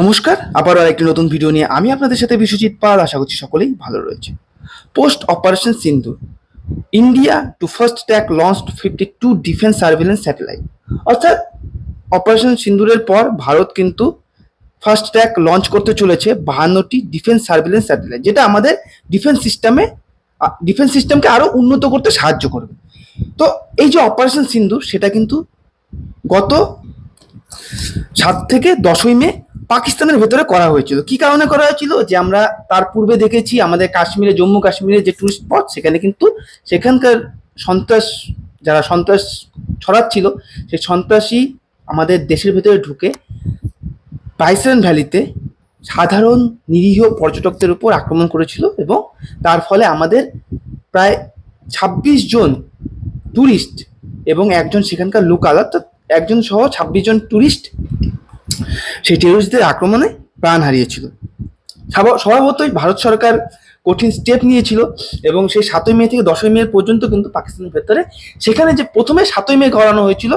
নমস্কার, আবারও আরেকটি নতুন ভিডিও নিয়ে আমি আপনাদের সাথে বিশ্বজিৎ পাল, আশা করছি সকলেই ভালো রয়েছে। Post operation Sindoor India two first track launch fifty two defence surveillance satellite অর্থাৎ অপারেশন সিন্ধুরের পর ভারত কিন্তু ফার্স্ট ট্যাক লঞ্চ করতে চলেছে বাহান্নটি ডিফেন্স সার্ভেলেন্স স্যাটেলাইট যেটা আমাদের ডিফেন্স সিস্টেমে ডিফেন্স সিস্টেমকে আরও উন্নত করতে সাহায্য করবে। তো এই যে অপারেশন সিন্ধু সেটা কিন্তু গত সাত থেকে দশই মে পাকিস্তানের ভেতরে করা হয়েছিল। কি কারণে করা হয়েছিল? যে আমরা তার পূর্বে দেখেছি আমাদের কাশ্মীরে, জম্মু কাশ্মীরে যে টুরিস্ট স্পট সেখানে কিন্তু সেখানকার সন্ত্রাস, যারা সন্ত্রাস ছড়াচ্ছিল, সেই সন্ত্রাসী আমাদের দেশের ভেতরে ঢুকে বাইসেন ভ্যালিতে সাধারণ নিরীহ পর্যটকদের উপর আক্রমণ করেছিল এবং তার ফলে আমাদের প্রায় ছাব্বিশ জন টুরিস্ট এবং একজন সেখানকার লোকাল অর্থাৎ একজন সহ ছাব্বিশ জন টুরিস্ট সেই টেরোরিস্টদের আক্রমণে প্রাণ হারিয়েছিল। স্বভাবতই ভারত সরকার কঠিন স্টেপ নিয়েছিল এবং সেই সাতই মে থেকে দশই মে পর্যন্ত কিন্তু পাকিস্তানের ভেতরে সেখানে যে প্রথমে সাতই মে করানো হয়েছিল,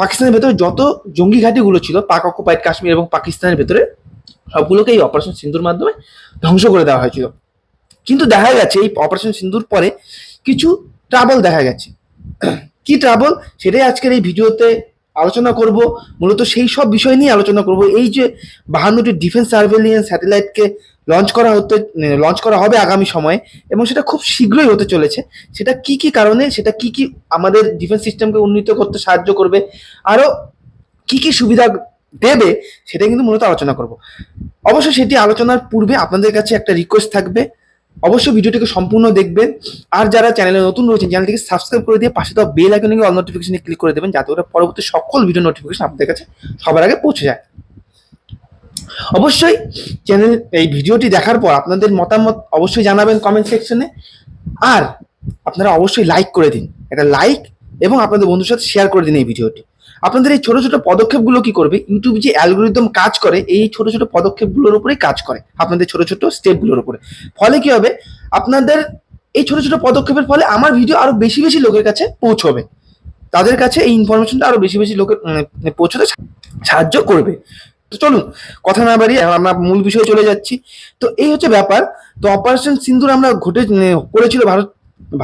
পাকিস্তানের ভেতরে যত জঙ্গি ঘাঁটিগুলো ছিল, পাক অকুপাইড কাশ্মীর এবং পাকিস্তানের ভেতরে সবগুলোকে এই অপারেশন সিন্ধুর মাধ্যমে ধ্বংস করে দেওয়া হয়েছিল। কিন্তু দেখা গেছে, এই অপারেশন সিন্ধুর পরে কিছু ট্রাবল দেখা গেছে। কি ট্রাবল সেটাই আজকের এই ভিডিওতে আলোচনা করব। মূলত সেই সব বিষয় নিয়ে আলোচনা করব। এই যে বাহান্নটি ডিফেন্স সার্ভেলিয়েন্স স্যাটেলাইটকে লঞ্চ করা হতে লঞ্চ করা হবে আগামী সময়ে এবং সেটা খুব শীঘ্রই হতে চলেছে। সেটা কি কি কারণে, সেটা কি কি আমাদের ডিফেন্স সিস্টেমকে উন্নীত করতে সাহায্য করবে আরও কি কি সুবিধা দেবে সেটা কিন্তু মূলত আলোচনা করব। অবশ্যই সেটি আলোচনার পূর্বে আপনাদের কাছে একটা রিকোয়েস্ট থাকবে। অবশ্যই ভিডিওটিকে সম্পূর্ণ দেখবেন। আর যারা চ্যানেলে নতুন রয়েছেন চ্যানেলটিকে সাবস্ক্রাইব করে দিয়ে পাশে দেওয়া বেল আইকনে অল নোটিফিকেশনে ক্লিক করে দেবেন, যাতে করে পরবর্তী সকল ভিডিও নোটিফিকেশন আপনাদের কাছে সবার আগে পৌঁছে যায়। অবশ্যই চ্যানেল এই ভিডিওটি দেখার পর আপনাদের মতামত অবশ্যই জানাবেন কমেন্ট সেকশনে আর আপনারা অবশ্যই লাইক করে দিন। একটা লাইক এবং আপনাদের বন্ধুর সাথে শেয়ার করে দিন এই ভিডিওটি। আপনাদের এই ছোট ছোট পদক্ষেপগুলো কি করবে? ইউটিউব যে অ্যালগোরিদম কাজ করে এই ছোট ছোট পদক্ষেপগুলোর উপরেই কাজ করে আপনাদের ছোট ছোট স্টেপগুলোর উপরে। ফলে কি হবে? আপনাদের এই ছোট ছোট পদক্ষেপের ফলে আমার ভিডিও আরও বেশি বেশি লোকের কাছে পৌঁছবে। তাদের কাছে এই ইনফরমেশনটা আরও বেশি বেশি লোকের উম, পৌঁছতে সাহায্য করবে। তো চলুন কথা না বাড়িয়ে আমরা মূল বিষয়ে চলে যাচ্ছি। তো এই হচ্ছে ব্যাপার তো অপারেশন সিন্দুর আমরা ঘটে উম, করেছিল ভারত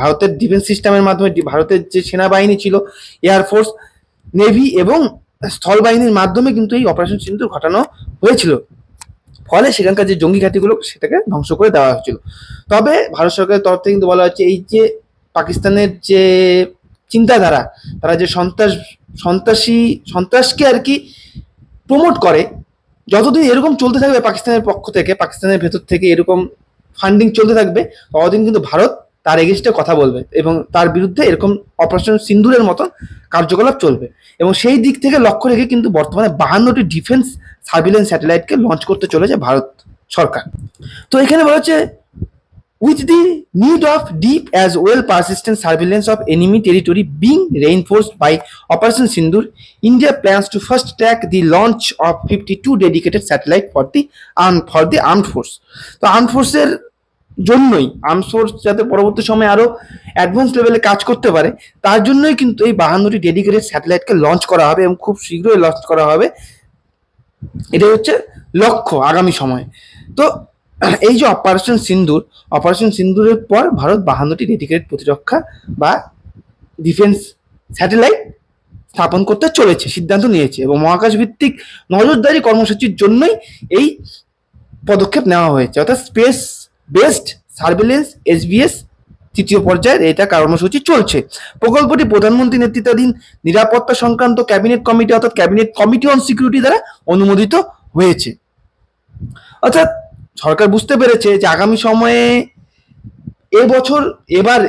ভারতের ডিফেন্স সিস্টেমের মাধ্যমে ভারতের যে সেনাবাহিনী ছিল এয়ারফোর্স নেভি এবং স্থল বাহিনীর মাধ্যমে কিন্তু এই অপারেশন সিন্দুর ঘটানো হয়েছিল। ফলে সেখানকার যে জঙ্গি ঘাঁটিগুলো, সেটাকে ধ্বংস করে দেওয়া হয়েছিল। তবে ভারত সরকারের তরফ থেকে কিন্তু বলা হচ্ছে এই যে পাকিস্তানের যে চিন্তাধারা, তারা যে সন্ত্রাস, সন্ত্রাসী, সন্ত্রাসকে আর কি প্রমোট করে, যতদিন এরকম চলতে থাকবে পাকিস্তানের পক্ষ থেকে, পাকিস্তানের ভেতর থেকে এরকম ফান্ডিং চলতে থাকবে, ততদিন কিন্তু ভারত তার এগেনস্টে কথা বলবে এবং তার বিরুদ্ধে এরকম অপারেশন সিন্দুরের মতন কার্যকলাপ চলবে। এবং সেই দিক থেকে লক্ষ্য রেখে কিন্তু বর্তমানে বাহান্নটি ডিফেন্স সার্ভিলেন্স স্যাটেলাইটকে লঞ্চ করতে চলেছে ভারত সরকার। তো এখানে বলা হচ্ছে with the need of deep as well persistent surveillance of enemy territory being reinforced by operation Sindoor India plans to first track the launch of fifty two dedicated satellite for the arm for the armed force তো armed ফোর্সের জন্যই armed force যাতে পরবর্তী সময়ে আরও advance লেভেলে কাজ করতে পারে, তার জন্যই কিন্তু এই বাহান্নটি ডেডিকেটেড স্যাটেলাইটকে লঞ্চ করা হবে এবং খুব শীঘ্রই লঞ্চ করা হবে। এটাই হচ্ছে লক্ষ্য আগামী সময়ে। তো এই যে অপারেশন সিন্দুর অপারেশন সিন্দুরের পর ভারত বাহান্নটি ডেডিকেটেড প্রতিরক্ষা বা ডিফেন্স স্যাটেলাইট স্থাপন করতে চলেছে, সিদ্ধান্ত নিয়েছে এবং মহাকাশ ভিত্তিক নজরদারি কর্মসূচির জন্যই এই পদক্ষেপ নেওয়া হয়েছে। অর্থাৎ স্পেস বেসড সার্ভেলেন্স এসবিএস তৃতীয় পর্যায়ের এটা কর্মসূচি চলছে। প্রকল্পটি প্রধানমন্ত্রী নেতৃত্বাধীন নিরাপত্তা সংক্রান্ত ক্যাবিনেট কমিটি অর্থাৎ ক্যাবিনেট কমিটি অন সিকিউরিটি দ্বারা অনুমোদিত হয়েছে। অর্থাৎ সরকার বুঝতে পেরেছে যে আগামী সময়ে এবছর এবার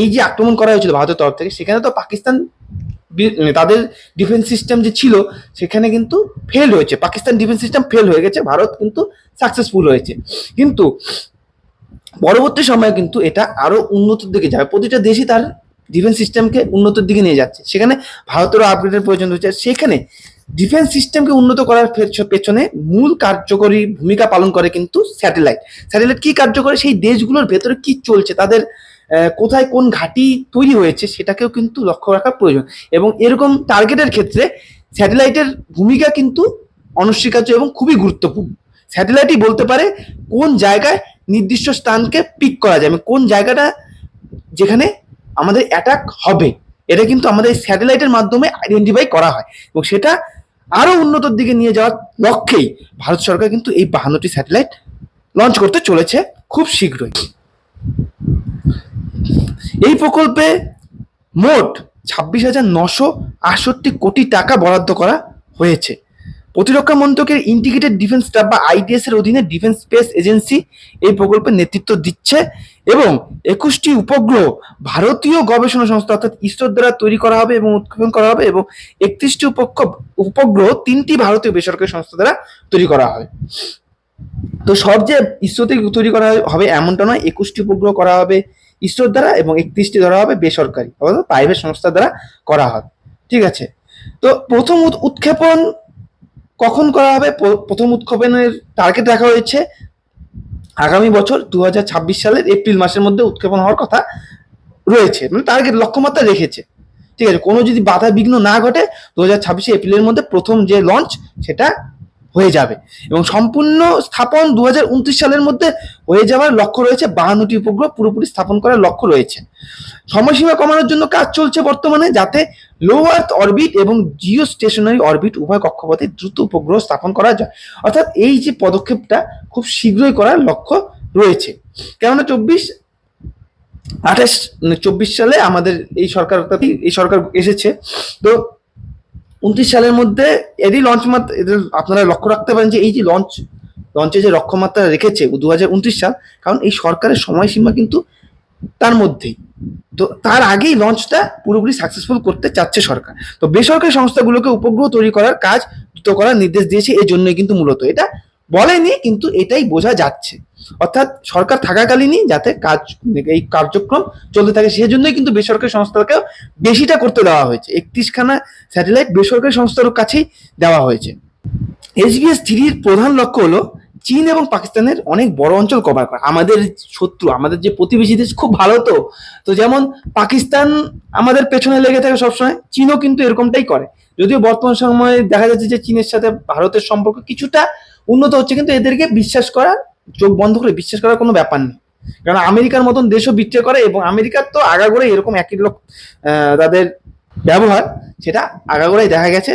এই যে আক্রমণ করা হয়েছিল ভারতের তরফ থেকে, সেখানে তো পাকিস্তান তাদের ডিফেন্স সিস্টেম যে ছিল, সেখানে কিন্তু ফেল হয়েছে। পাকিস্তান ডিফেন্স সিস্টেম ফেল হয়ে গেছে, ভারত কিন্তু সাকসেসফুল হয়েছে। কিন্তু পরবর্তী সময়ে কিন্তু এটা আরও উন্নতির দিকে যাবে। প্রতিটা দেশই তার ডিফেন্স সিস্টেমকে উন্নতির দিকে নিয়ে যাচ্ছে। সেখানে ভারতেরও আপগ্রেডের প্রয়োজন রয়েছে। সেখানে ডিফেন্স সিস্টেমকে উন্নত করার পেছনে মূল কার্যকরী ভূমিকা পালন করে কিন্তু স্যাটেলাইট স্যাটেলাইট কি কার্য করে সেই দেশগুলোর ভেতরে কি চলছে? তাদের কোথায় কোন ঘাঁটি তৈরি হয়েছে? সেটাকেও কিন্তু লক্ষ্য রাখা প্রয়োজন। এবং এরকম টার্গেটের ক্ষেত্রে স্যাটেলাইটের ভূমিকা কিন্তু অনস্বীকার্য এবং খুবই গুরুত্বপূর্ণ। স্যাটেলাইটই বলতে পারে কোন জায়গায় নির্দিষ্ট স্থানকে পিক করা যায়। কোন জায়গাটা যেখানে আমাদের অ্যাটাক হবে, এটা কিন্তু আমাদের স্যাটেলাইটের মাধ্যমে আইডেন্টিফাই করা হয়। এবং সেটা আরও উন্নতর দিকে নিয়ে যাওয়ার লক্ষ্যেই ভারত সরকার কিন্তু এই বাহান্নটি স্যাটেলাইট লঞ্চ করতে চলেছে খুব শীঘ্রই। এই প্রকল্পে মোট ছাব্বিশ হাজার নশো আটষট্টি কোটি টাকা বরাদ্দ করা হয়েছে। প্রতিরক্ষা মন্ত্রকের ইন্টিগ্রেটেড ডিফেন্স স্টাফ বা আইডিএস এর অধীনে ডিফেন্স স্পেস এজেন্সি এই প্রকল্পের নেতৃত্ব দিচ্ছে এবং একুশটি উপগ্রহ ভারতীয় গবেষণা সংস্থা অর্থাৎ ইসরোর দ্বারা তৈরি করা হবে এবং উৎক্ষেপণ করা হবে এবং একত্রিশটি উপক্ষ, উপগ্রহ তিনটি ভারতীয় বেসরকারি সংস্থা দ্বারা তৈরি করা হবে তো সব যে ইসরোতে তৈরি করা হবে এমনটা নয়, একুশটি উপগ্রহ করা হবে ইসরোর দ্বারা এবং একত্রিশটি ধরা হবে বেসরকারি অর্থাৎ প্রাইভেট সংস্থা দ্বারা করা হবে ঠিক আছে? তো প্রথম উৎ- উৎক্ষেপণ কখন করা হবে? প্রথম উৎক্ষেপণের টার্গেট রাখা হয়েছে আগামী বছর দু হাজার ছাব্বিশ সালের এপ্রিল মাসের মধ্যে উৎক্ষেপণ হওয়ার কথা রয়েছে। মানে টার্গেট লক্ষ্যমাত্রা রেখেছে। ঠিক আছে, কোনো যদি বাধা বিঘ্ন না ঘটে দু হাজার ছাব্বিশে এপ্রিলের মধ্যে প্রথম যে লঞ্চ সেটা হয়ে যাবে। এবং সম্পূর্ণ স্থাপন দু হাজার উনত্রিশ সালের মধ্যে হয়ে যাওয়ার লক্ষ্য রয়েছে। বাহান্নটি উপগ্রহ পুরোপুরি স্থাপন করার লক্ষ্য রয়েছে। সময়সীমা কমানোর জন্য কাজ চলছে বর্তমানে, যাতে লো আর্থ অরবিট এবং জিও স্টেশনারি অরবিট উভয় কক্ষপথে দ্রুত উপগ্রহ স্থাপন করা যায় অর্থাৎ এই যে পদক্ষেপটা খুব শীঘ্রই করার লক্ষ্য রয়েছে। কেননা চব্বিশ, আঠাশ চব্বিশ সালে আমাদের এই সরকার এই সরকার এসেছে। তো উনত্রিশ সালের মধ্যে এরই লঞ্চ মাত্রা, এদের আপনারা লক্ষ্য রাখতে পারেন যে এই যে লঞ্চ লঞ্চে যে লক্ষ্যমাত্রা রেখেছে দু হাজার উনত্রিশ সাল, কারণ এই সরকারের সময়সীমা কিন্তু তার মধ্যেই। তো তার আগেই লঞ্চটা পুরোপুরি সাকসেসফুল করতে চাচ্ছে সরকার। তো বেসরকারি সংস্থাগুলোকে উপগ্রহ তৈরি করার কাজ দ্রুত করার নির্দেশ দিয়েছে এই জন্যই কিন্তু মূলত এটা। বলেনি, কিন্তু এটাই বোঝা যাচ্ছে। অর্থাৎ সরকার থাকাকালীনই যাতে কাজ, এই কার্যক্রম চলতে থাকে, সেজন্যই কিন্তু বেসরকারি সংস্থাকেও বেশিটা করতে দেওয়া হয়েছে। একত্রিশখানা স্যাটেলাইট বেসরকারি সংস্থার কাছেই দেওয়া হয়েছে। এইচবিএস থ্রির প্রধান লক্ষ্য হলো চীন এবং পাকিস্তানের অনেক বড় অঞ্চল কভার করে। আমাদের শত্রু, আমাদের যে প্রতিবেশী দেশ খুব ভালো তো। তো যেমন পাকিস্তান আমাদের পেছনে লেগে থাকে সবসময়, চীনও কিন্তু এরকমটাই করে। যদিও বর্তমান সময়ে দেখা যাচ্ছে যে চীনের সাথে ভারতের সম্পর্ক কিছুটা উন্নত হচ্ছে, কিন্তু এদেরকে বিশ্বাস করা, চোখ বন্ধ করে বিশ্বাস করার কোনো ব্যাপার নেই। কারণ আমেরিকার মতন দেশও বিক্রি করে এবং আমেরিকার তো আগাগোড়ে এরকম একই লোক তাদের ব্যবহার, সেটা আগাগোড়াই দেখা গেছে।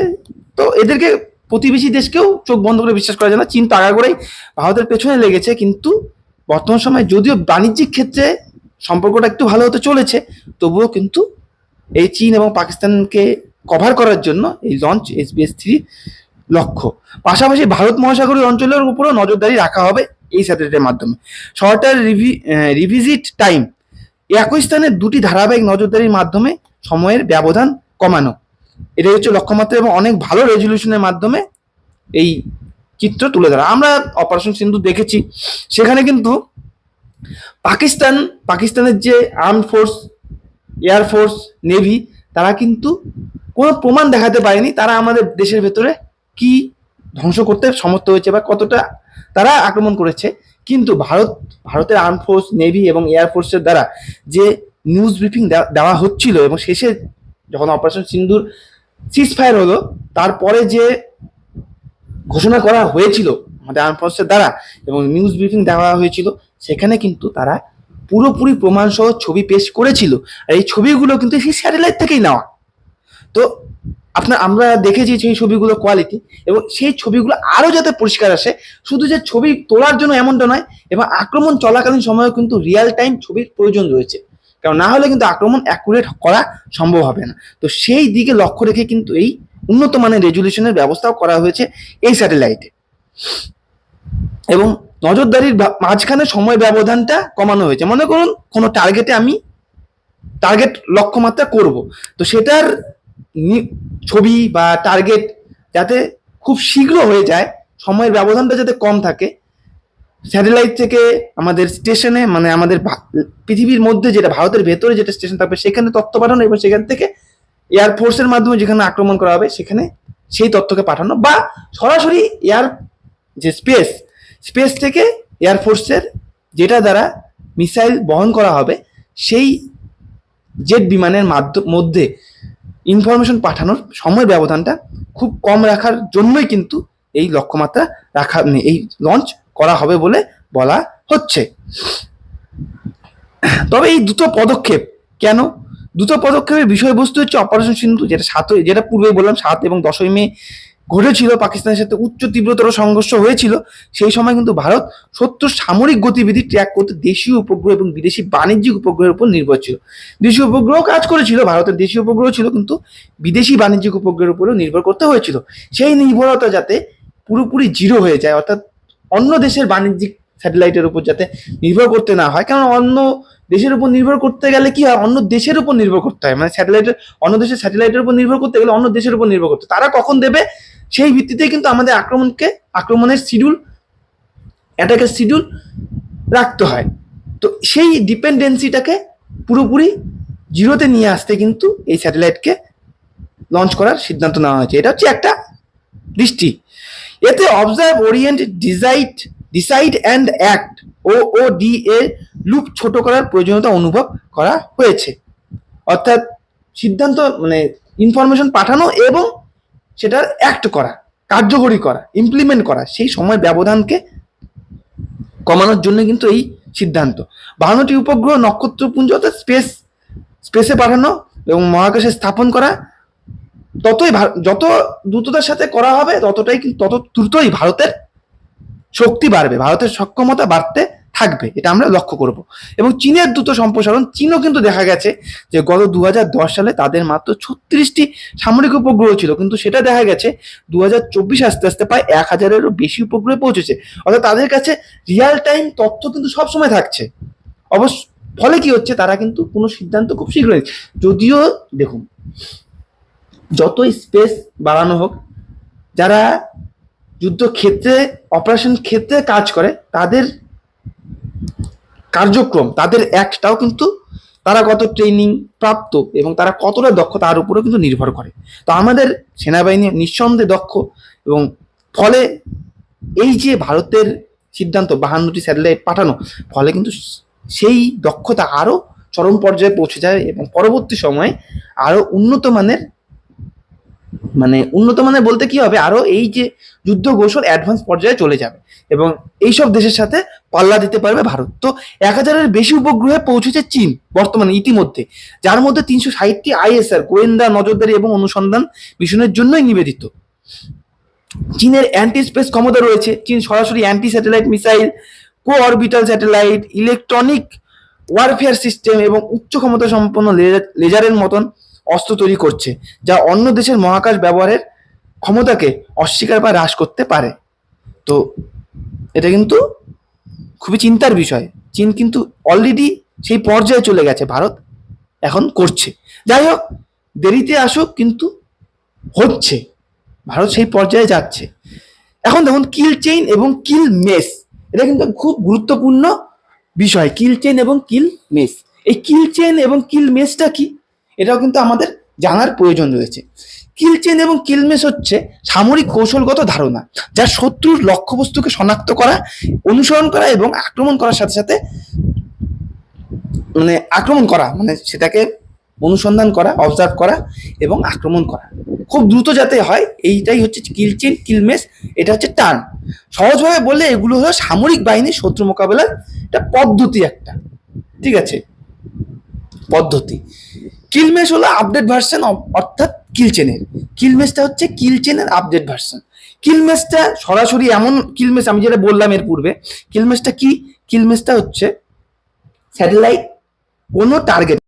তো এদেরকে প্রতিবেশী দেশকেও চোখ বন্ধ করে বিশ্বাস করা যায় না। চীন তো আগাগোড়াই ভারতের পেছনে লেগেছে, কিন্তু বর্তমান সময়ে যদিও বাণিজ্যিক ক্ষেত্রে সম্পর্কটা একটু ভালো হতে চলেছে, তবুও কিন্তু এই চীন এবং পাকিস্তানকে কভার করার জন্য এই লঞ্চ এসবিএস থ্রি লক্ষ্য। পাশাপাশি ভারত মহাসাগরীয় অঞ্চলের উপরেও নজরদারি রাখা হবে এই স্যাটেলাইটের মাধ্যমে। শর্টার রিভি রিভিজিট টাইম একই স্থানে দুটি ধারাবাহিক নজরদারির মাধ্যমে সময়ের ব্যবধান কমানো। এটাই হচ্ছে লক্ষ্যমাত্রা এবং অনেক ভালো রেজলিউশনের মাধ্যমে এই চিত্র তুলে ধরা। আমরা অপারেশন সিন্ধু দেখেছি। সেখানে কিন্তু পাকিস্তান, পাকিস্তানের যে আর্ম ফোর্স এয়ারফোর্স নেভি তারা কিন্তু কোনো প্রমাণ দেখাতে পারেনি তারা আমাদের দেশের ভেতরে কি ধ্বংস করতে সমর্থ হয়েছে বা কতটা তারা আক্রমণ করেছে। কিন্তু ভারত, ভারতের আর্ম ফোর্স নেভি এবং এয়ারফোর্সের দ্বারা যে নিউজ ব্রিফিং দেওয়া হচ্ছিল এবং শেষে যখন অপারেশন সিন্দুর সিজ ফায়ার হলো, তারপরে যে ঘোষণা করা হয়েছিল আমাদের আর্ম ফোর্সের দ্বারা এবং নিউজ ব্রিফিং দেওয়া হয়েছিল, সেখানে কিন্তু তারা পুরোপুরি প্রমাণ সহ ছবি পেশ করেছিল। আর এই ছবিগুলো কিন্তু সেই স্যাটেলাইট থেকেই নেওয়া। তো আপনার, আমরা দেখেছি সেই ছবিগুলো কোয়ালিটি এবং সেই ছবিগুলো আরও যাতে পরিষ্কার আসে, শুধু যে ছবি তোলার জন্য এমনটা নয়, এবং আক্রমণ চলাকালীন সময়েও কিন্তু রিয়েল টাইম ছবির প্রয়োজন রয়েছে। কারণ না হলে কিন্তু আক্রমণ অ্যাকুরেট করা সম্ভব হবে না। তো সেই দিকে লক্ষ্য রেখে কিন্তু এই উন্নত মানের রেজুলেশনের ব্যবস্থাও করা হয়েছে এই স্যাটেলাইটে এবং নজরদারির মাঝখানে সময় ব্যবধানটা কমানো হয়েছে। মনে করুন, কোনো টার্গেটে আমি টার্গেট লক্ষ্যমাত্রা করব। তো সেটার ছবি বা টার্গেট যাতে খুব শীঘ্র হয়ে যায়, সময়ের ব্যবধানটা যাতে কম থাকে স্যাটেলাইট থেকে আমাদের স্টেশনে মানে আমাদের পৃথিবীর মধ্যে যেটা, ভারতের ভেতরে যেটা স্টেশন থাকবে, সেখানে তথ্য পাঠানো এবং সেখান থেকে এয়ারফোর্সের মাধ্যমে যেখানে আক্রমণ করা হবে, সেখানে সেই তথ্যকে পাঠানো বা সরাসরি এয়ার যে স্পেস স্পেস থেকে এয়ারফোর্সের যেটা দ্বারা মিসাইল বহন করা হবে, সেই জেট বিমানের মাধ্য- মধ্যে ইনফরমেশন পাঠানোর সময় ব্যবধানটা খুব কম রাখার জন্যই কিন্তু এই লক্ষ্যমাত্রা রাখা মানে এই লঞ্চ করা হবে বলে বলা হচ্ছে। তবে এই দুটো পদক্ষেপ কেন? দুটো পদক্ষেপের বিষয়বস্তু হচ্ছে অপারেশন সিন্ধু যেটা সাত যেটা পূর্বে বললাম, সাত এবং দশই মে ঘটেছিল, পাকিস্তানের সাথে উচ্চ তীব্রতর সংঘর্ষ হয়েছিল। সেই সময় কিন্তু ভারত সত্য সামরিক গতিবিধি ট্র্যাক করতে দেশীয় উপগ্রহ এবং বিদেশি বাণিজ্যিক উপগ্রহের উপর নির্ভর ছিল। দেশীয় উপগ্রহ কাজ করেছিল, ভারতের দেশীয় উপগ্রহ ছিল, কিন্তু বিদেশি বাণিজ্যিক উপগ্রহের উপরেও নির্ভর করতে হয়েছিল। সেই নির্ভরতা যাতে পুরোপুরি জিরো হয়ে যায়, অর্থাৎ অন্য দেশের বাণিজ্যিক স্যাটেলাইটের উপর যাতে নির্ভর করতে না হয়, কারণ অন্য দেশের উপর নির্ভর করতে গেলে কি হয়? অন্য দেশের উপর নির্ভর করতে হয়। মানে স্যাটেলাইটের, অন্য দেশের স্যাটেলাইটের উপর নির্ভর করতে গেলে অন্য দেশের উপর নির্ভর করতে তারা কখন দেবে? সেই ভিত্তিতে কিন্তু আমাদের আক্রমণকে, আক্রমণের শিডিউল অ্যাটাকের শিডিউল রাখতে হয়। তো সেই ডিপেন্ডেন্সিটাকে পুরোপুরি জিরোতে নিয়ে আসতে কিন্তু এই স্যাটেলাইটকে লঞ্চ করার সিদ্ধান্ত নেওয়া হয়েছে। এটা হচ্ছে একটা দৃষ্টি। এতে observe orient decide decide and act O O D A loop ছোট করার প্রয়োজনীয়তা অনুভব করা হয়েছে। অর্থাৎ সিদ্ধান্ত মানে ইনফরমেশন পাঠানো এবং সেটার অ্যাক্ট করা, কার্যকরী করা ইমপ্লিমেন্ট করা, সেই সময় ব্যবধানকে কমানোর জন্য কিন্তু এই সিদ্ধান্ত। বাহান্নটি উপগ্রহ নক্ষত্রপুঞ্জ অর্থাৎ স্পেস স্পেসে পাঠানো এবং মহাকাশে স্থাপন করা ততই যত দ্রুততার সাথে করা হবে, ততটাই তত দ্রুতই ভারতের শক্তি বাড়বে, ভারতের সক্ষমতা বাড়তে থাকবে, এটা আমরা লক্ষ্য করব। এবং চীনের দ্রুত সম্প্রসারণ, চীনও কিন্তু দেখা গেছে যে গত দু হাজার দশ সালে তাদের মাত্র ছত্রিশটি সামরিক উপগ্রহ ছিল, কিন্তু সেটা দেখা গেছে দু হাজার চব্বিশ আস্তে আস্তে প্রায় এক হাজারেরও বেশি উপগ্রহে পৌঁছেছে। অর্থাৎ তাদের কাছে রিয়াল টাইম তথ্য কিন্তু সবসময় থাকছে। অবশ্য, ফলে কি হচ্ছে, তারা কিন্তু কোনো সিদ্ধান্ত খুব শীঘ্রই যদিও, দেখুন যতই স্পেস বাড়ানো হোক, যারা যুদ্ধক্ষেত্রে অপারেশন ক্ষেত্রে কাজ করে, তাদের কার্যক্রম, তাদের একটাও কিন্তু তারা কত ট্রেনিং প্রাপ্ত এবং তারা কতটা দক্ষ তার উপরেও কিন্তু নির্ভর করে। তো আমাদের সেনাবাহিনী নিঃসন্দেহে দক্ষ এবং ফলে এই যে ভারতের সিদ্ধান্ত, বাহান্নটি স্যাটেলাইট পাঠানো, ফলে কিন্তু সেই দক্ষতা আরও চরম পর্যায়ে পৌঁছে যায় এবং পরবর্তী সময়ে আরও উন্নত মানের মানে উন্নত মানের বলতে কি হবে? আরও এই যে যুদ্ধ কৌশল অ্যাডভান্স পর্যায়ে চলে যাবে এবং এইসব দেশের সাথে পাল্লা দিতে পারবে ভারত। তো এক হাজারের বেশি উপগ্রহে পৌঁছেছে চীন বর্তমানে ইতিমধ্যে, যার মধ্যে তিনশো ষাটটি আইএসআর, গোয়েন্দা, নজরদারি এবং অনুসন্ধান মিশনের জন্যই নিবেদিত। চীনের অ্যান্টি স্পেস ক্ষমতা রয়েছে। চীন সরাসরি anti satellite missile co orbital satellite electronic warfare system এবং উচ্চ ক্ষমতা সম্পন্ন লেজার- লেজারের মতন অস্ত্র তৈরি করছে, যা অন্য দেশের মহাকাশ ব্যবহারের ক্ষমতাকে অস্বীকার বা হ্রাস করতে পারে। তো এটা কিন্তু খুবই চিন্তার বিষয়। চীন কিন্তু অলরেডি সেই পর্যায়ে চলে গেছে, ভারত এখন করছে। যাই হোক, দেরিতে আসুক কিন্তু হচ্ছে। ভারত সেই পর্যায়ে যাচ্ছে। এখন দেখুন কিল চেইন এবং কিল মেস এটা কিন্তু খুব গুরুত্বপূর্ণ বিষয়। কিল চেইন এবং কিল মেস এই কিল চেইন এবং কিল মেসটা কি? এটাও কিন্তু আমাদের জানার প্রয়োজন রয়েছে। কিলচেন এবং কিল মেস হচ্ছে সামরিক কৌশলগত ধারণা, যা শত্রুর লক্ষ্যবস্তুকে শনাক্ত করা, অনুসরণ করা এবং আক্রমণ করার সাথে সাথে মানে আক্রমণ করা মানে সেটাকে অনুসন্ধান করা অবজার্ভ করা এবং আক্রমণ করা। খুব দ্রুত যাতে হয়, এইটাই হচ্ছে কিলচেন কিলমেস এটা হচ্ছে টার্ন। সহজভাবে বললে এগুলো হলো সামরিক বাহিনীর শত্রু মোকাবেলার একটা পদ্ধতি একটা। ঠিক আছে? পদ্ধতি। কিলমেস হলো আপডেট ভার্সন অর্থাৎ কিলচেনের কিলমেসটা হচ্ছে কিলচেনের আপডেট ভার্সন কিলমেসটা সরাসরি এমন কিলমেস আমি যেটা বললাম এর পূর্বে কিলমেসটা কি? কিলমেসটা হচ্ছে স্যাটেলাইট কোনো টার্গেট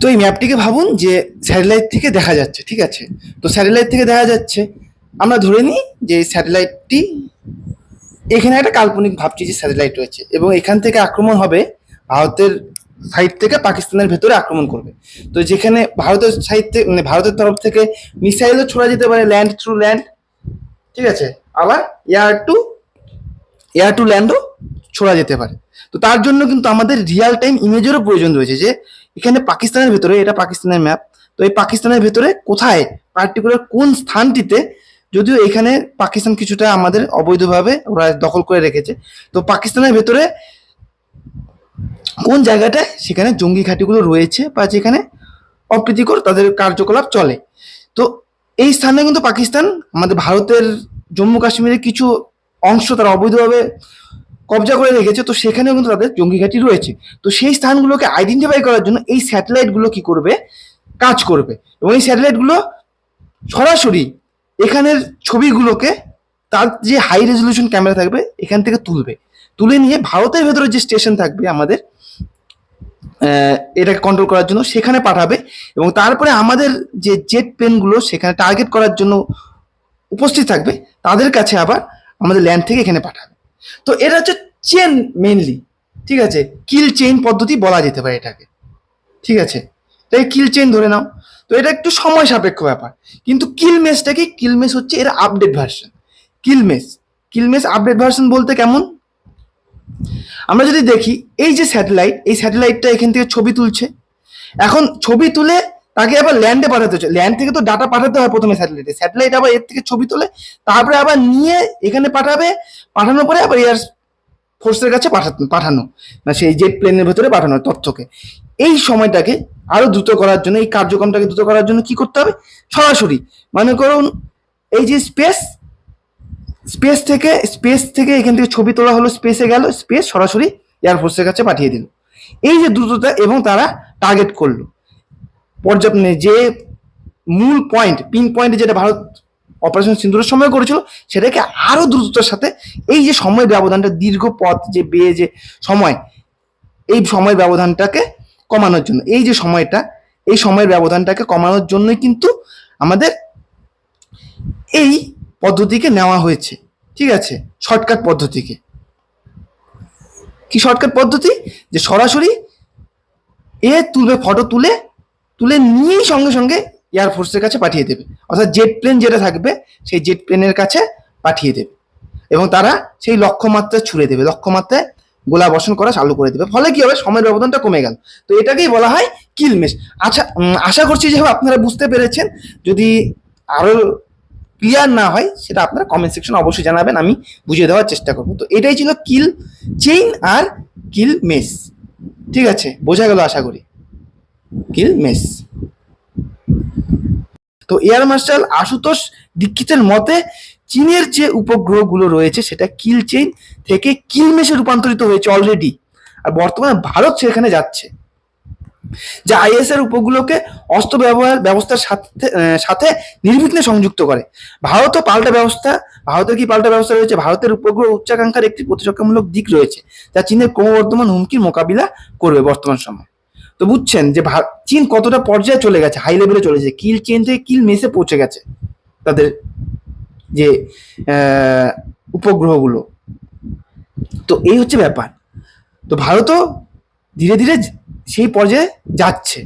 তো এই ম্যাপটিকে ভাবুন যে স্যাটেলাইট থেকে দেখা যাচ্ছে, ঠিক আছে? তো স্যাটেলাইট থেকে দেখা যাচ্ছে। আমরা ধরে নিই যে এই স্যাটেলাইটটি এখানে একটা কাল্পনিক ভাবছি যে স্যাটেলাইট রয়েছে এবং এখান থেকে আক্রমণ হবে ভারতের সাইড থেকে পাকিস্তানের ভেতরে আক্রমণ করবে। তো যেখানে ভারতের সাইড থেকে মানে ভারতের তরফ থেকে মিসাইলও ছোড়া যেতে পারে ল্যান্ড থ্রু ল্যান্ড ঠিক আছে? আবার এয়ার টু এয়ার টু ল্যান্ডও ছোড়া যেতে পারে। তো তার জন্য কিন্তু আমাদের রিয়াল টাইম ইমেজেরও প্রয়োজন রয়েছে যে, এখানে পাকিস্তানের ভেতরে, এটা পাকিস্তানের ম্যাপ তো এই পাকিস্তানের ভেতরে কোথায় পার্টিকুলার কোন স্থানটিতে, যদিও এখানে পাকিস্তান কিছুটা আমাদের অবৈধভাবে ওরা দখল করে রেখেছে, তো পাকিস্তানের ভেতরে কোন জায়গাটায়? সেখানে জঙ্গি ঘাঁটিগুলো রয়েছে বা যেখানে অপ্রীতিকর তাদের কার্যকলাপ চলে। তো এই স্থানে কিন্তু পাকিস্তান, আমাদের ভারতের জম্মু কাশ্মীরের কিছু অংশ তারা অবৈধভাবে কবজা করে রেখেছে। তো সেখানেও কিন্তু তাদের জঙ্গি ঘাঁটি রয়েছে। তো সেই স্থানগুলোকে আইডেন্টিফাই করার জন্য এই স্যাটেলাইটগুলো কি করবে? কাজ করবে। এবং এই স্যাটেলাইটগুলো সরাসরি এখানের ছবিগুলোকে তার যে হাই রেজলিউশন ক্যামেরা থাকবে, এখান থেকে তুলবে। তুলে নিয়ে ভারতের ভেতরে যে স্টেশন থাকবে আমাদের এটাকে কন্ট্রোল করার জন্য সেখানে পাঠাবে এবং তারপরে আমাদের যে জেট প্লেনগুলো সেখানে টার্গেট করার জন্য উপস্থিত থাকবে, তাদের কাছে আবার আমাদের ল্যান্ড থেকে এখানে পাঠাবে। তো এটা হচ্ছে চেন মেনলি ঠিক আছে? কিল চেইন পদ্ধতি বলা যেতে পারে এটাকে, ঠিক আছে? তাই কিল চেইন ধরে নাও। তো এটা একটু সময় সাপেক্ষ ব্যাপার, কিন্তু কিল মেসটা কি? কিল মেস হচ্ছে এর update version kill mesh kill mesh update version বলতে কেমন? আমরা যদি দেখি এই যে স্যাটেলাইট এই স্যাটেলাইটটা এখান থেকে ছবি তুলছে। এখন ছবি তুলে তাকে আবার ল্যান্ডে পাঠাতে হচ্ছে। ল্যান্ড থেকে তো ডাটা পাঠাতে হয় প্রথমে স্যাটেলাইটে স্যাটেলাইট আবার এর থেকে ছবি তোলে, তারপরে আবার নিয়ে এখানে পাঠাবে। পাঠানোর পরে আবার এয়ার ফোর্সের কাছে পাঠাতে পাঠানো। না সেই জেট প্লেনের ভেতরে পাঠানো তথ্যকে। এই সময়টাকে আরও দ্রুত করার জন্য, এই কার্যক্রমটাকে দ্রুত করার জন্য কি করতে হবে? সরাসরি। মনে করুন, এই যে স্পেস স্পেস থেকে স্পেস থেকে এখান থেকে ছবি তোলা হলো স্পেসে গেল স্পেস সরাসরি এয়ারফোর্সের কাছে পাঠিয়ে দিল। এই যে দ্রুততা এবং তারা টার্গেট করল। পর্যাপ্ত যে মূল পয়েন্ট পিন পয়েন্ট যেটা ভারত অপারেশন সিন্দুরের সময় করেছিল, সেটাকে আরও দ্রুততার সাথে এই যে সময় ব্যবধানটা, দীর্ঘ পথ যে বেয়ে যে সময়, এই সময় ব্যবধানটাকে কমানোর জন্য। এই যে সময়টা, এই সময়ের ব্যবধানটাকে কমানোর জন্যই কিন্তু আমাদের এই পদ্ধতিকে নেওয়া হয়েছে। ঠিক আছে? শর্টকাট পদ্ধতিকে। কি শর্টকাট পদ্ধতি? যে সরাসরি এ তুলবে ফটো তুলে তুলে নিয়েই সঙ্গে সঙ্গে এয়ারফোর্সের কাছে পাঠিয়ে দেবে। অর্থাৎ জেট প্লেন যেটা থাকবে, সেই জেট প্লেনের কাছে পাঠিয়ে দেবে। এবং তারা সেই লক্ষ্যমাত্রায় ছুড়ে দেবে। লক্ষ্যমাত্রায় গোলা বর্ষণ করা চালু করে দেবে। ফলে কি হবে? সময়ের ব্যবধানটা কমে গেল। তো এটাকেই বলা হয় কিলমেশ। আচ্ছা আশা করছি যে আপনারা বুঝতে পেরেছেন। যদি আরও ক্লিয়ার না হয়, সেটা আপনারা কমেন্ট সেকশনে অবশ্যই জানাবেন, আমি বুঝিয়ে দেওয়ার চেষ্টা করব। তো এটাই ছিল কিল চেইন আর কিল মেস ঠিক আছে, বোঝা গেল আশা করি। কিল মেস তো এয়ার মার্শাল আশুতোষ দীক্ষিতের মতে, চীনের যে উপগ্রহগুলো রয়েছে, সেটা কিল চেইন থেকে কিল মেসে রূপান্তরিত হয়েছে অলরেডি আর বর্তমানে ভারত সেখানে যাচ্ছে। যা আইএস এর উপগুলোকে অস্ত্র ব্যবহার ব্যবস্থার সাথে সাথে নির্বিঘ্নে সংযুক্ত করে। ভারতও পাল্টা ব্যবস্থা, ভারতের কি পাল্টা ব্যবস্থা রয়েছে? ভারতের উপগ্রহ উচ্চাকাঙ্ক্ষার একটি প্রতিরক্ষামূলক দিক রয়েছে, যা চীনের ক্রমবর্ধমান হুমকির মোকাবিলা করবে বর্তমান সময়। তো বুঝছেন যে চীন কতটা পর্যায়ে চলে গেছে হাই লেভেলে চলে গেছে কিল চেন থেকে কিল মেসে পৌঁছে গেছে তাদের যে উপগ্রহগুলো। তো এই হচ্ছে ব্যাপার। তো ভারতও ধীরে ধীরে সেই পর্যায়ে যাচ্ছে।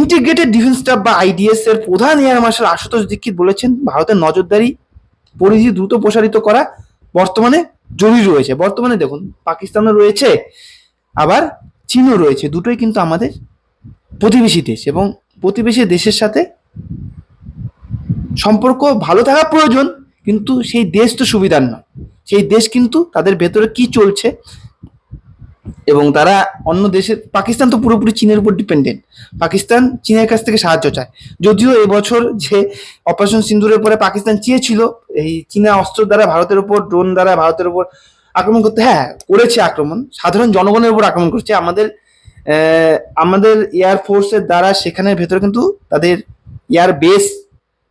ইন্টিগ্রেটেড ডিফেন্স স্টাফ বা আইডিএস এর প্রধান এয়ার মার্শাল আশুতোষ দীক্ষিত বলেছেন, ভারতের নজরদারি পরিধি দ্রুত প্রসারিত করা বর্তমানে জরুরি রয়েছে। বর্তমানে দেখুন, পাকিস্তানও রয়েছে, আবার চীনও রয়েছে। দুটোই কিন্তু আমাদের প্রতিবেশী দেশ এবং প্রতিবেশী দেশের সাথে সম্পর্ক ভালো থাকা প্রয়োজন, কিন্তু সেই দেশ তো সুবিধার নয়। সেই দেশ কিন্তু তাদের ভেতরে কি চলছে এবং তারা অন্য দেশের পাকিস্তান তো পুরোপুরি চীনের উপর ডিপেন্ডেন্ট পাকিস্তান চীনের কাছ থেকে সাহায্য চায়। যদিও এবছর যে অপারেশন সিন্দুরের পরে পাকিস্তান চেয়েছিল, এই চীনা অস্ত্র দ্বারা ভারতের উপর ড্রোন দ্বারা ভারতের উপর আক্রমণ করতে হ্যাঁ করেছে আক্রমণ। সাধারণ জনগণের উপর আক্রমণ করছে। আমাদের আমাদের এয়ার ফোর্সের দ্বারা সেখানের ভেতরে কিন্তু তাদের এয়ার বেস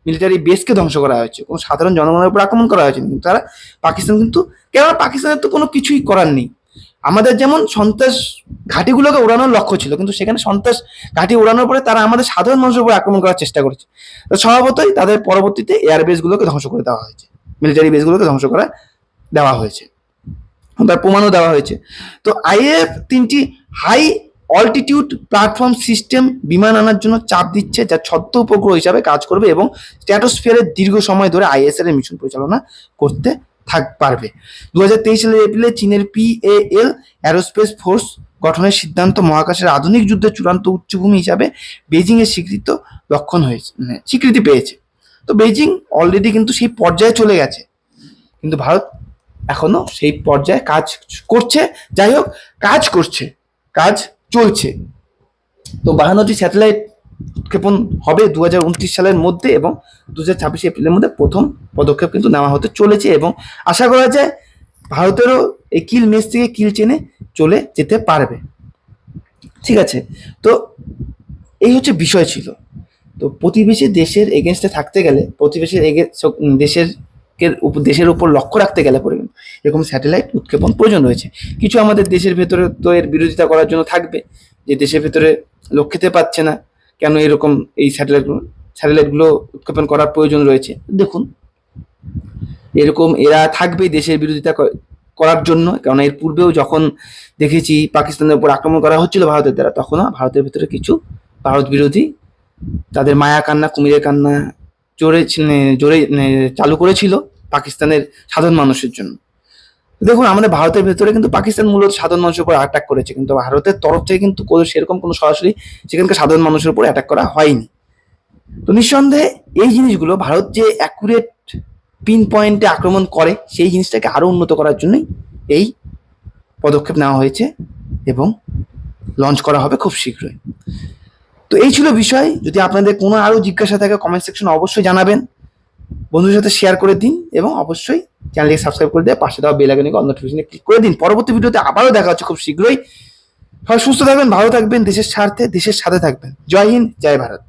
মিলিটারি বেসকে ধ্বংস করা হয়েছে। কোনো সাধারণ জনগণের উপর আক্রমণ করা হয়েছে। কিন্তু তারা পাকিস্তান কিন্তু, কেননা পাকিস্তানের তো কোনো কিছুই করার নেই। আমাদের যেমন সন্ত্রাস ঘাঁটিগুলোকে ওড়ানোর লক্ষ্য ছিল, কিন্তু সেখানে সন্ত্রাস ঘাঁটি ওড়ানোর পরে তারা আমাদের সাধারণ মানুষের উপর আক্রমণ করার চেষ্টা করেছে। তো স্বভাবতই তাদের পরবর্তীতে এয়ার বেসগুলোকে ধ্বংস করে দেওয়া হয়েছে, মিলিটারি বেসগুলোকে ধ্বংস করা দেওয়া হয়েছে। তার প্রমাণও দেওয়া হয়েছে। তো আইএফ তিনটি হাই অল্টিটিউড প্ল্যাটফর্ম সিস্টেম বিমান আনার জন্য চাপ দিচ্ছে, যা ছদ্ম উপগ্রহ হিসাবে কাজ করবে এবং স্ট্র্যাটোস্ফিয়ারের দীর্ঘ সময় ধরে আইএসএর মিশন পরিচালনা করতে থাক পারবে। দু হাজার তেইশ সালের এপ্রিলে চীনের পিএএল অ্যারোস্পেস ফোর্স, গঠনের সিদ্ধান্ত মহাকাশের আধুনিক যুদ্ধের চূড়ান্ত উচ্চভূমি হিসাবে বেজিং এর স্বীকৃত লক্ষণ হয়েছে মানে স্বীকৃতি পেয়েছে। তো বেজিং অলরেডি কিন্তু সেই পর্যায়ে চলে গেছে। কিন্তু ভারত এখনও সেই পর্যায়ে কাজ করছে, যাই হোক, কাজ করছে, কাজ চলছে। তো বাহান্নটি স্যাটেলাইট উৎক্ষেপণ হবে দু সালের মধ্যে এবং দু হাজার ছাব্বিশে এপ্রিলের মধ্যে প্রথম পদক্ষেপ কিন্তু নেওয়া হতে চলেছে এবং আশা করা যায় ভারতেরও এই কিল মেস থেকে কিল চেনে চলে যেতে পারবে। ঠিক আছে, তো এই হচ্ছে বিষয় ছিল। তো প্রতিবেশী দেশের এগেনস্টে থাকতে গেলে প্রতিবেশীর দেশের দেশের উপর লক্ষ্য রাখতে গেলে পরে এরকম স্যাটেলাইট উৎক্ষেপণ প্রয়োজন রয়েছে। কিছু আমাদের দেশের ভেতরে তো এর বিরোধিতা করার জন্য থাকবে, যে দেশের ভেতরে লোক খেতে পাচ্ছে না। কেন এরকম এই স্যাটেলাইটগুলো স্যাটেলাইটগুলো উৎক্ষেপণ করার প্রয়োজন রয়েছে। দেখুন। এরকম এরা থাকবেই দেশের বিরোধিতা করার জন্য কারণ এর পূর্বেও যখন দেখেছি পাকিস্তানের উপর আক্রমণ করা হচ্ছিল ভারতের দ্বারা তখনও ভারতের ভিতরে কিছু ভারত বিরোধী তাদের মায়া কান্না কুমিরের কান্না জোরে জোরে চালু করেছিল পাকিস্তানের সাধারণ মানুষের জন্য। দেখুন, আমাদের ভারতের ভেতরে কিন্তু পাকিস্তান মূলত সাধারণ মানুষের উপর অ্যাটাক করেছে, কিন্তু ভারতের তরফ থেকে কিন্তু কোনো সেরকম কোনো সরাসরি সেখানকার সাধারণ মানুষের উপর অ্যাটাক করা হয়নি। তো নিঃসন্দেহে এই জিনিসগুলো ভারত যে অ্যাকুরেট পিন পয়েন্টে আক্রমণ করে, সেই জিনিসটাকে আরও উন্নত করার জন্যই এই পদক্ষেপ নেওয়া হয়েছে এবং লঞ্চ করা হবে খুব শীঘ্রই। তো এই ছিল বিষয়। যদি আপনাদের কোনো আরও জিজ্ঞাসা থাকে কমেন্ট সেকশনে অবশ্যই জানাবেন। বন্ধুদের সাথে শেয়ার করে দিন এবং অবশ্যই চ্যানেলকে সাবস্ক্রাইব করে দেয় পাশে দেওয়া বেল আইকনে নোটিফিকেশনে ক্লিক করে দিন। পরবর্তী ভিডিওতে আবারও দেখা হচ্ছে খুব শীঘ্রই। সবাই সুস্থ থাকবেন, ভালো থাকবেন, দেশের স্বার্থে, দেশের সাথে থাকবেন। জয় হিন্দ, জয় ভারত।